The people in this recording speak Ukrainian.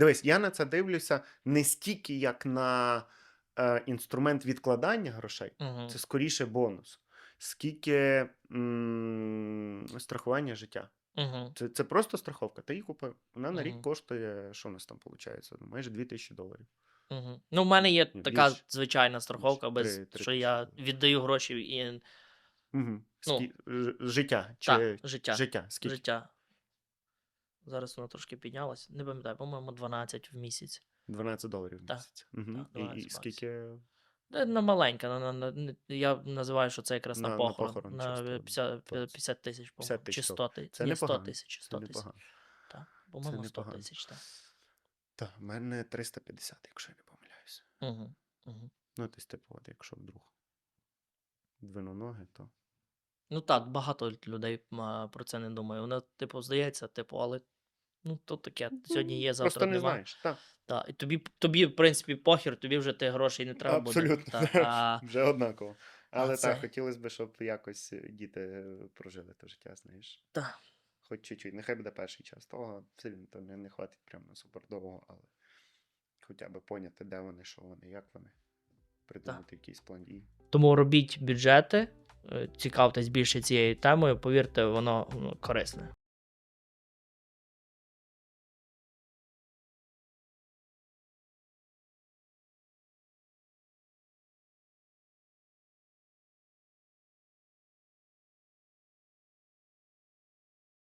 Дивись, я на це дивлюся не стільки як на е, інструмент відкладання грошей, Угу. це скоріше бонус, скільки м, страхування життя. Угу. Це, це просто страховка. Ти її купив. Вона на рік коштує, що у нас там виходить? Майже 2000 доларів. Угу. Ну, в мене є Ні, така звичайна страховка, Більше. без Три- три що тисячі я доларів. віддаю гроші і Угу. Ну. Скі... Життя. Чи... та, життя. Життя. Скільки? життя. Зараз воно трошки піднялось. Не пам'ятаю, по-моєму, 12 в місяць. 12 доларів в Так, місяць. Угу. так, 12 і баксів. скільки На маленька, на, на, на, я називаю, що це якраз на, На- на похорон. похорон На, 50, 50 тисяч, 50 по-моєму. Чи 100 тисяч. Це Ні, 100 тисяч. 100 тисяч. Так, по-моєму, 100 тисяч, так. Так, в мене 350, якщо я не помиляюся. Угу. Угу. Ну, тобто, типу, от якщо вдруг двиноноги, то. Ну так, багато людей про це не думає. Воно, типу, здається, типу, але ну то таке. Сьогодні є, завтра Просто не нема. знаєш. Так, Так, і тобі, тобі, в принципі, похер, тобі вже ти грошей не треба буде. абсолютно. Та, а, Вже однаково. Але це- так, хотілося б, щоб якось е, діти е, прожили те життя, знаєш. та. Хоч чуть-чуть. Нехай буде перший час. Того все рівно то не, не хватить прямо на супер довго, але хоча б поняти, де вони, що вони, як вони. Придумати якийсь план дій. Тому робіть бюджети, цікавтесь більше цією темою, повірте, воно ну, корисне.